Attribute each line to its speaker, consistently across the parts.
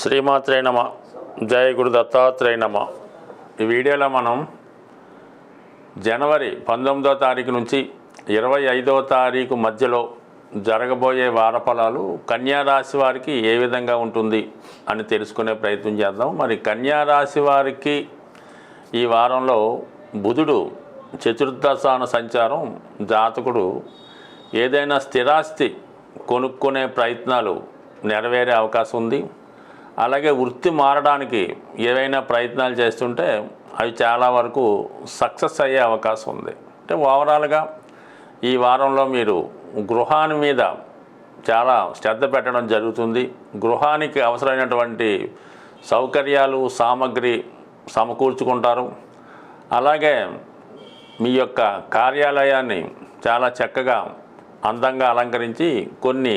Speaker 1: శ్రీమాత్రే నమ. జయ గురు దత్తాత్రేయ నమ. ఈ వీడియోలో మనం జనవరి పంతొమ్మిదో తారీఖు నుంచి ఇరవై ఐదవ తారీఖు మధ్యలో జరగబోయే వారఫలాలు కన్యా రాశి వారికి ఏ విధంగా ఉంటుంది అని తెలుసుకునే ప్రయత్నం చేద్దాం. మరి కన్యా రాశి వారికి ఈ వారంలో బుధుడు చతుర్దశాన సంచారం జాతకుడు ఏదైనా స్థిరాస్తి కొనుక్కునే ప్రయత్నాలు నెరవేరే అవకాశం ఉంది. అలాగే వృత్తి మారడానికి ఏవైనా ప్రయత్నాలు చేస్తుంటే అవి చాలా వరకు సక్సెస్ అయ్యే అవకాశం ఉంది. అంటే ఓవరాల్గా ఈ వారంలో మీరు గృహాన్ని మీద చాలా శ్రద్ధ పెట్టడం జరుగుతుంది. గృహానికి అవసరమైనటువంటి సౌకర్యాలు సామగ్రి సమకూర్చుకుంటారు. అలాగే మీ యొక్క కార్యాలయాన్ని చాలా చక్కగా అందంగా అలంకరించి కొన్ని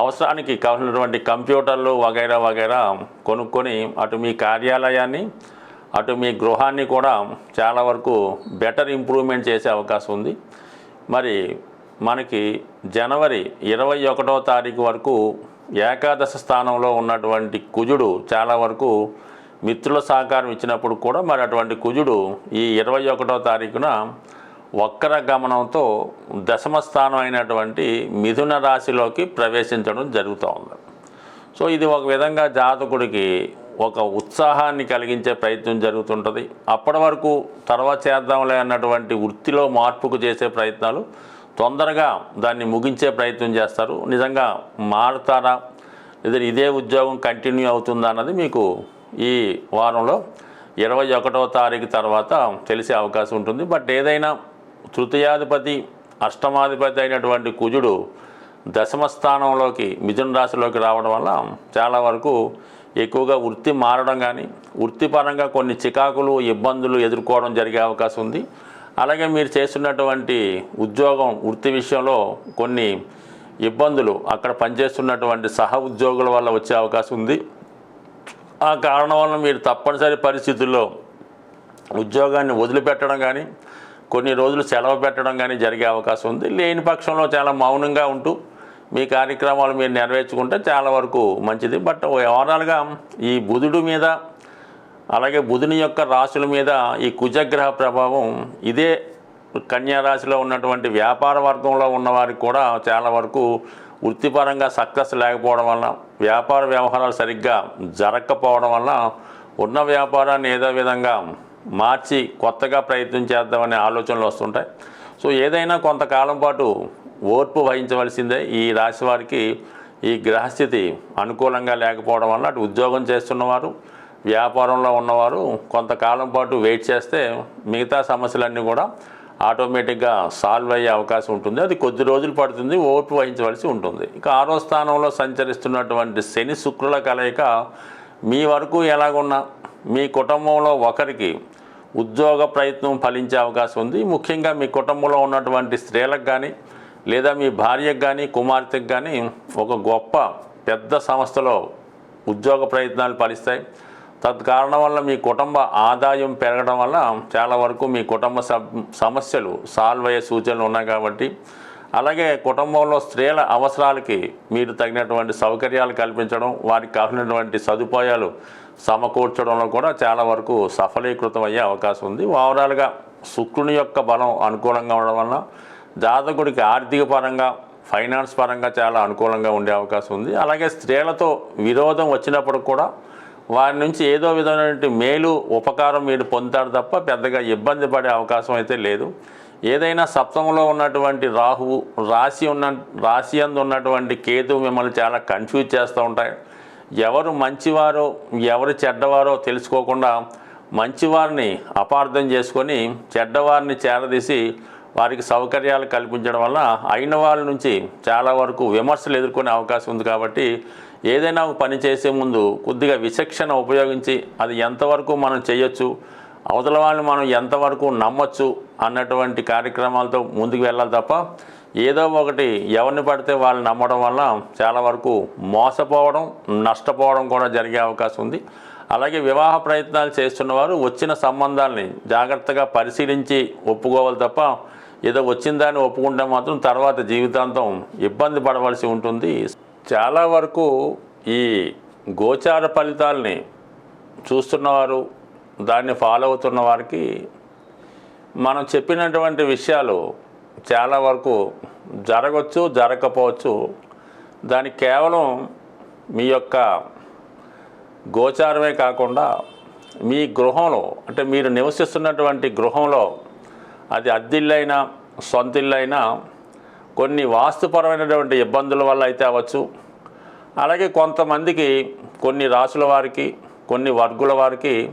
Speaker 1: అవసరానికి కావాల్సినటువంటి కంప్యూటర్లు వగైరా వగైరా కొనుక్కొని అటు మీ కార్యాలయాన్ని అటు మీ గృహాన్ని కూడా చాలా వరకు బెటర్ ఇంప్రూవ్మెంట్ చేసే అవకాశం ఉంది. మరి మనకి జనవరి ఇరవై ఒకటో తారీఖు వరకు ఏకాదశ స్థానంలో ఉన్నటువంటి కుజుడు చాలా వరకు మిత్రుల సహకారం ఇచ్చినప్పుడు కూడా మరి అటువంటి కుజుడు ఈ ఇరవై ఒకటో తారీఖున వక్ర గమనంతో దశమ స్థానం అయినటువంటి మిథున రాశిలోకి ప్రవేశించడం జరుగుతూ ఉంది. సో ఇది ఒక విధంగా జాతకుడికి ఒక ఉత్సాహాన్ని కలిగించే ప్రయత్నం జరుగుతుంటుంది. అప్పటి వరకు తర్వాత చేద్దాంలే అన్నటువంటి వృత్తిలో మార్పుకు చేసే ప్రయత్నాలు తొందరగా దాన్ని ముగించే ప్రయత్నం చేస్తారు. నిజంగా మారుతారా? లేదా ఇదే ఉద్యోగం కంటిన్యూ అవుతుందా అన్నది మీకు ఈ వారంలో ఇరవై ఒకటవ తారీఖు తర్వాత తెలిసే అవకాశం ఉంటుంది. బట్ ఏదైనా తృతీయాధిపతి అష్టమాధిపతి అయినటువంటి కుజుడు దశమ స్థానంలోకి మిథున రాశిలోకి రావడం వల్ల చాలా వరకు ఎక్కువగా వృత్తి మారడం కానీ వృత్తిపరంగా కొన్ని చికాకులు ఇబ్బందులు ఎదుర్కోవడం జరిగే అవకాశం ఉంది. అలాగే మీరు చేస్తున్నటువంటి ఉద్యోగం వృత్తి విషయంలో కొన్ని ఇబ్బందులు అక్కడ పనిచేస్తున్నటువంటి సహ ఉద్యోగుల వల్ల వచ్చే అవకాశం ఉంది. ఆ కారణం వల్ల మీరు తప్పనిసరి పరిస్థితుల్లో ఉద్యోగాన్ని వదిలిపెట్టడం కానీ కొన్ని రోజులు సెలవు పెట్టడం కానీ జరిగే అవకాశం ఉంది. లేని పక్షంలో చాలా మౌనంగా ఉంటూ మీ కార్యక్రమాలు మీరు నెరవేర్చుకుంటే చాలా వరకు మంచిది. బట్ ఓవరాల్గా ఈ బుధుడు మీద అలాగే బుధుని యొక్క రాశుల మీద ఈ కుజగ్రహ ప్రభావం ఇదే కన్యా రాశిలో ఉన్నటువంటి వ్యాపార వర్గంలో ఉన్నవారికి కూడా చాలా వరకు వృత్తిపరంగా సక్సెస్ లేకపోవడం వల్ల వ్యాపార వ్యవహారాలు సరిగ్గా జరగకపోవడం వల్ల ఉన్న వ్యాపారాన్ని ఏదో విధంగా మార్చి కొత్తగా ప్రయత్నం చేద్దామనే ఆలోచనలు వస్తుంటాయి. సో ఏదైనా కొంతకాలం పాటు ఓర్పు వహించవలసిందే ఈ రాశి వారికి ఈ గ్రహస్థితి అనుకూలంగా లేకపోవడం వల్ల అటు ఉద్యోగం చేస్తున్నవారు వ్యాపారంలో ఉన్నవారు కొంతకాలం పాటు వెయిట్ చేస్తే మిగతా సమస్యలన్నీ కూడా ఆటోమేటిక్గా సాల్వ్ అయ్యే అవకాశం ఉంటుంది. అది కొద్ది రోజులు పడుతుంది ఓర్పు వహించవలసి ఉంటుంది. ఇక ఆరో స్థానంలో సంచరిస్తున్నటువంటి శని శుక్రుల కలయిక మీ వరకు ఎలాగున్నా మీ కుటుంబంలో ఒకరికి ఉద్యోగ ప్రయత్నం ఫలించే అవకాశం ఉంది. ముఖ్యంగా మీ కుటుంబంలో ఉన్నటువంటి స్త్రీలకు కానీ లేదా మీ భార్యకు కానీ కుమార్తెకు కానీ ఒక గొప్ప పెద్ద సంస్థలో ఉద్యోగ ప్రయత్నాలు ఫలిస్తాయి. తత్కారణం వల్ల మీ కుటుంబ ఆదాయం పెరగడం వల్ల చాలా వరకు మీ కుటుంబ సబ్- సమస్యలు సాల్వ్ అయ్యే సూచనలు ఉన్నాయి కాబట్టి అలాగే కుటుంబంలో స్త్రీల అవసరాలకి మీరు తగినటువంటి సౌకర్యాలు కల్పించడం వారికి కావాల్సినటువంటి సదుపాయాలు సమకూర్చడంలో కూడా చాలా వరకు సఫలీకృతం అయ్యే అవకాశం ఉంది. ఓవరాల్గా శుక్రుని యొక్క బలం అనుకూలంగా ఉండడం వలన జాతకుడికి ఆర్థిక పరంగా ఫైనాన్స్ పరంగా చాలా అనుకూలంగా ఉండే అవకాశం ఉంది. అలాగే స్త్రీలతో విరోధం వచ్చినప్పుడు కూడా వారి నుంచి ఏదో విధమైనటువంటి మేలు ఉపకారం మీరు పొందుతారు తప్ప పెద్దగా ఇబ్బంది పడే అవకాశం అయితే లేదు. ఏదైనా సప్తమంలో ఉన్నటువంటి రాహువు రాశి ఉన్న రాశి అందు ఉన్నటువంటి కేతు మిమ్మల్ని చాలా కన్ఫ్యూజ్ చేస్తూ ఉంటాయి. ఎవరు మంచివారో ఎవరు చెడ్డవారో తెలుసుకోకుండా మంచివారిని అపార్థం చేసుకొని చెడ్డవారిని చేరదీసి వారికి సౌకర్యాలు కల్పించడం వల్ల అయిన వాళ్ళ నుంచి చాలా వరకు విమర్శలు ఎదుర్కొనే అవకాశం ఉంది కాబట్టి ఏదైనా పని చేసే ముందు కొద్దిగా విచక్షణ ఉపయోగించి అది ఎంతవరకు మనం చేయొచ్చు అవతల వాళ్ళని మనం ఎంతవరకు నమ్మచ్చు అన్నటువంటి కార్యక్రమాలతో ముందుకు వెళ్ళాలి తప్ప ఏదో ఒకటి ఎవరిని పడితే వాళ్ళు నమ్మడం వల్ల చాలా వరకు మోసపోవడం నష్టపోవడం కూడా జరిగే అవకాశం ఉంది. అలాగే వివాహ ప్రయత్నాలు చేస్తున్నవారు వచ్చిన సంబంధాలని జాగ్రత్తగా పరిశీలించి ఒప్పుకోవాలి తప్ప ఏదో వచ్చిన దాన్ని ఒప్పుకుంటే మాత్రం తర్వాత జీవితాంతం ఇబ్బంది పడవలసి ఉంటుంది. చాలా వరకు ఈ గోచార ఫలితాలని చూస్తున్నవారు దాన్ని ఫాలో అవుతున్న వారికి మనం చెప్పినటువంటి విషయాలు చాలా వరకు జరగవచ్చు జరగకపోవచ్చు. దాని కేవలం మీ యొక్క గోచారమే కాకుండా మీ గృహంలో అంటే మీరు నివసిస్తున్నటువంటి గృహంలో అది అద్దిల్లైనా సొంత ఇల్లైనా కొన్ని వాస్తుపరమైనటువంటి ఇబ్బందుల వల్ల అయితే అవ్వచ్చు. అలాగే కొంతమందికి కొన్ని రాసుల వారికి కొన్ని వర్గుల వారికి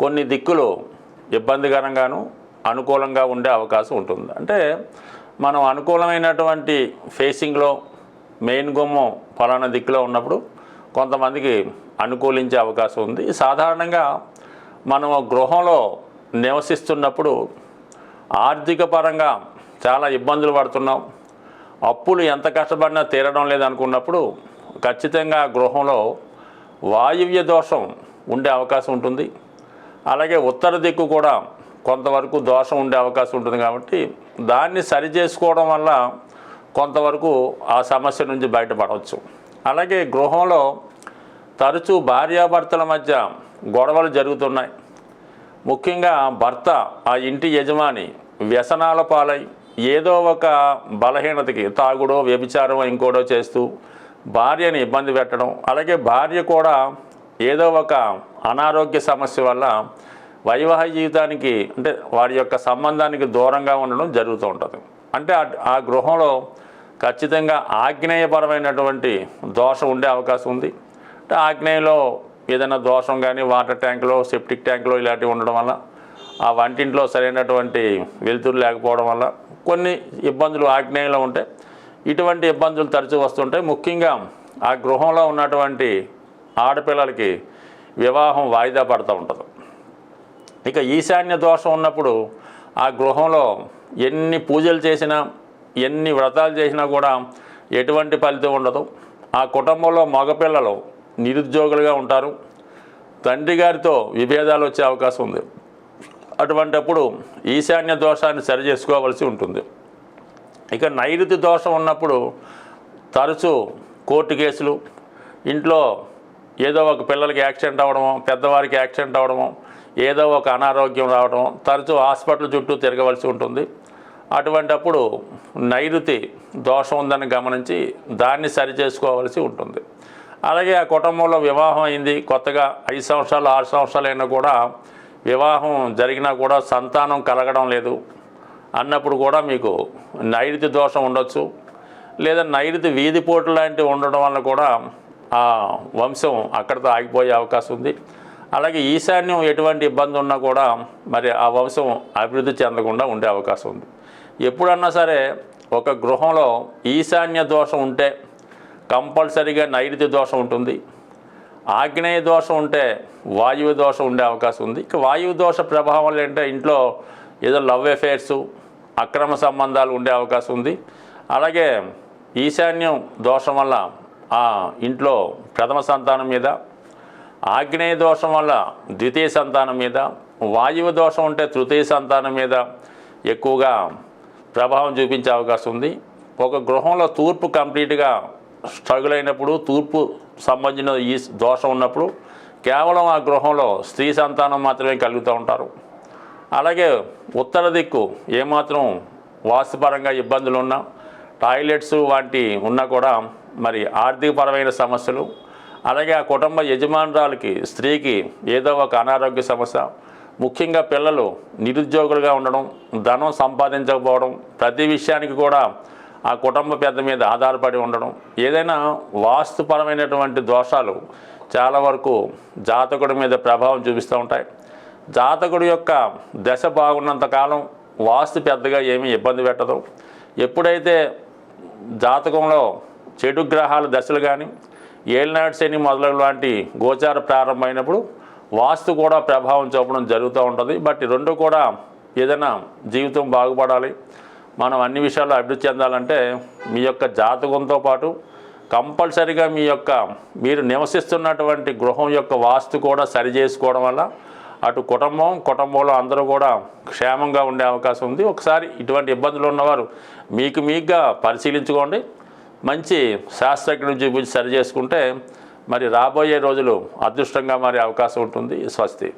Speaker 1: కొన్ని దిక్కులు ఇబ్బందికరంగాను అనుకూలంగా ఉండే అవకాశం ఉంటుంది. అంటే మనం అనుకూలమైనటువంటి ఫేసింగ్లో మెయిన్ గుమ్మం ఫలానా దిక్కులో ఉన్నప్పుడు కొంతమందికి అనుకూలించే అవకాశం ఉంది. సాధారణంగా మనం గృహంలో నివసిస్తున్నప్పుడు ఆర్థిక పరంగా చాలా ఇబ్బందులు పడుతున్నాం. అప్పులు ఎంత కష్టపడినా తీరడం లేదనుకున్నప్పుడు ఖచ్చితంగా గృహంలో వాయువ్య దోషం ఉండే అవకాశం ఉంటుంది. అలాగే ఉత్తర దిక్కు కూడా కొంతవరకు దోషం ఉండే అవకాశం ఉంటుంది కాబట్టి దాన్ని సరి చేసుకోవడం వల్ల కొంతవరకు ఆ సమస్య నుంచి బయటపడవచ్చు. అలాగే గృహంలో తరచూ భార్యాభర్తల మధ్య గొడవలు జరుగుతున్నాయి. ముఖ్యంగా భర్త ఆ ఇంటి యజమాని వ్యసనాల పాలై ఏదో ఒక బలహీనతకి తాగుడో వ్యభిచారమో ఇంకోటో చేస్తూ భార్యని ఇబ్బంది పెట్టడం అలాగే భార్య కూడా ఏదో ఒక అనారోగ్య సమస్య వల్ల వైవాహిక జీవితానికి అంటే వారి యొక్క సంబంధానికి దూరంగా ఉండడం జరుగుతూ ఉంటుంది. అంటే ఆ- గృహంలో ఖచ్చితంగా ఆగ్నేయపరమైనటువంటి దోషం ఉండే అవకాశం ఉంది. అంటే ఆగ్నేయలో ఏదైనా దోషం కానీ వాటర్ ట్యాంకులో సెప్టిక్ ట్యాంకులో ఇలాంటివి ఉండడం వల్ల ఆ వంటింట్లో సరైనటువంటి వెలుతురు లేకపోవడం వల్ల కొన్ని ఇబ్బందులు ఆగ్నేయంలో ఉంటాయి ఇటువంటి ఇబ్బందులు తరచూ వస్తుంటాయి. ముఖ్యంగా ఆ గృహంలో ఉన్నటువంటి ఆడపిల్లలకి వివాహం వాయిదా పడుతూ ఉంటుంది. ఇక ఈశాన్య దోషం ఉన్నప్పుడు ఆ గృహంలో ఎన్ని పూజలు చేసినా ఎన్ని వ్రతాలు చేసినా కూడా ఎటువంటి ఫలితం ఉండదు. ఆ కుటుంబంలో మగపిల్లలు నిరుద్యోగులుగా ఉంటారు. తండ్రి గారితో విభేదాలు వచ్చే అవకాశం ఉంది. అటువంటప్పుడు ఈశాన్య దోషాన్ని సరి చేసుకోవాల్సి ఉంటుంది. ఇక నైరుతి దోషం ఉన్నప్పుడు తరచూ కోర్టు కేసులు ఇంట్లో ఏదో ఒక పిల్లలకి యాక్సిడెంట్ అవ్వడమో పెద్దవారికి యాక్సిడెంట్ అవ్వడమో ఏదో ఒక అనారోగ్యం రావడం తరచూ హాస్పిటల్ చుట్టూ తిరగవలసి ఉంటుంది. అటువంటప్పుడు నైరుతి దోషం ఉందని గమనించి దాన్ని సరిచేసుకోవాల్సి ఉంటుంది. అలాగే ఆ కుటుంబంలో వివాహం అయింది. కొత్తగా ఐదు సంవత్సరాలు ఆరు సంవత్సరాలు అయినా కూడా వివాహం జరిగినా కూడా సంతానం కలగడం లేదు. అన్నప్పుడు కూడా మీకు నైరుతి దోషం ఉండొచ్చు. లేదా నైరుతి వీధిపోటు లాంటివి ఉండడం వల్ల కూడా ఆ వంశం అక్కడితో ఆగిపోయే అవకాశం ఉంది. అలాగే ఈశాన్యం ఎటువంటి ఇబ్బంది ఉన్నా కూడా మరి ఆ వంశం అభివృద్ధి చెందకుండా ఉండే అవకాశం ఉంది. ఎప్పుడన్నా సరే ఒక గృహంలో ఈశాన్య దోషం ఉంటే కంపల్సరీగా నైరుతి దోషం ఉంటుంది. ఆగ్నేయ దోషం ఉంటే వాయువు దోషం ఉండే అవకాశం ఉంది. ఇక వాయువు దోష ప్రభావం ఏంటంటే ఇంట్లో ఏదో లవ్ అఫేర్స్ అక్రమ సంబంధాలు ఉండే అవకాశం ఉంది. అలాగే ఈశాన్యం దోషం వల్ల ఇంట్లో ప్రథమ సంతానం మీద ఆగ్నేయ దోషం వల్ల ద్వితీయ సంతానం మీద వాయువు దోషం ఉంటే తృతీయ సంతానం మీద ఎక్కువగా ప్రభావం చూపించే అవకాశం ఉంది. ఒక గృహంలో తూర్పు కంప్లీట్గా స్ట్రగుల్ అయినప్పుడు తూర్పు సంబంధించిన ఈ దోషం ఉన్నప్పుడు కేవలం ఆ గృహంలో స్త్రీ సంతానం మాత్రమే కలుగుతూ ఉంటారు. అలాగే ఉత్తర దిక్కు ఏమాత్రం వాస్తుపరంగా ఇబ్బందులు ఉన్నా టాయిలెట్స్ వంటి ఉన్నా కూడా మరి ఆర్థికపరమైన సమస్యలు అలాగే ఆ కుటుంబ యజమానురాలకి స్త్రీకి ఏదో ఒక అనారోగ్య సమస్య ముఖ్యంగా పిల్లలు నిరుద్యోగులుగా ఉండడం ధనం సంపాదించకపోవడం ప్రతి విషయానికి కూడా ఆ కుటుంబ పెద్ద మీద ఆధారపడి ఉండడం ఏదైనా వాస్తుపరమైనటువంటి దోషాలు చాలా వరకు జాతకుడి మీద ప్రభావం చూపిస్తూ ఉంటాయి. జాతకుడి యొక్క దశ బాగున్నంత కాలం వాస్తు పెద్దగా ఏమీ ఇబ్బంది పెట్టదు. ఎప్పుడైతే జాతకంలో చెడు గ్రహాల దశలు కానీ ఏలినాడు శని మొదలగు లాంటి గోచార ప్రారంభమైనప్పుడు వాస్తు కూడా ప్రభావం చూపడం జరుగుతూ ఉంటుంది. బట్ రెండు కూడా ఏదైనా జీవితం బాగుపడాలి. మనం అన్ని విషయాల్లో అభివృద్ధి చెందాలంటే మీ యొక్క జాతకంతో పాటు కంపల్సరిగా మీ యొక్క మీరు నివసిస్తున్నటువంటి గృహం యొక్క వాస్తు కూడా సరి చేసుకోవడం వల్ల అటు కుటుంబం కుటుంబంలో అందరూ కూడా క్షేమంగా ఉండే అవకాశం ఉంది. ఒకసారి ఇటువంటి ఇబ్బందులు ఉన్నవారు మీకు మీకుగా పరిశీలించుకోండి. మంచి శాస్త్రజ్ఞుని చూపించి సరి చేసుకుంటే మరి రాబోయే రోజులు అదృష్టంగా మారే అవకాశం ఉంటుంది. స్వస్తి.